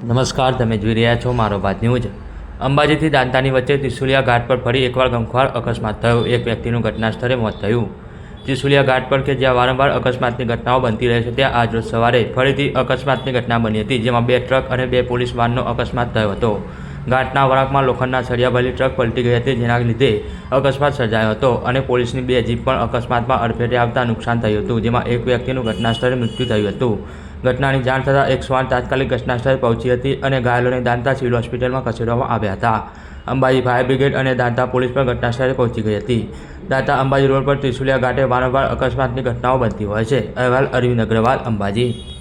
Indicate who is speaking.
Speaker 1: નમસ્કાર, તમે જોઈ રહ્યા છો મારો બાદ ન્યૂઝ. અંબાજીથી દાંતાની વચ્ચે ત્રિશુલિયા ઘાટ પર ફરી એકવાર ગમખ્વાર અકસ્માત થયો. એક વ્યક્તિનું ઘટના સ્થળે મોત થયું. ત્રિશુલિયા ઘાટ પર કે જ્યાં વારંવાર અકસ્માતની ઘટનાઓ બનતી રહે છે, ત્યાં આજરોજ સવારે ફરીથી અકસ્માતની ઘટના બની હતી, જેમાં બે ટ્રક અને બે પોલીસ વાનનો અકસ્માત થયો હતો. ઘાટના વળાંકમાં લોખંડના સળિયા ટ્રક પલટી ગઈ હતી, જેના લીધે અકસ્માત સર્જાયો હતો અને પોલીસની બે જીપ પણ અકસ્માતમાં અડફેટે આવતા નુકસાન થયું હતું, જેમાં એક વ્યક્તિનું ઘટના સ્થળે મૃત્યુ થયું હતું. ઘટનાની જાણ થતાં એક શ્વાન તાત્કાલિક ઘટના સ્થળે પહોંચી હતી અને ઘાયલોને દાંતા સિવિલ હોસ્પિટલમાં ખસેડવામાં આવ્યા હતા. અંબાજી ફાયર બ્રિગેડ અને દાંતા પોલીસ પણ ઘટના સ્થળે પહોંચી ગઈ હતી. દાંતા અંબાજી રોડ પર ત્રિશુલિયા ઘાટે વારંવાર અકસ્માતની ઘટનાઓ બનતી હોય છે. અહેવાલ અરવિંદ અગ્રવાલ, અંબાજી.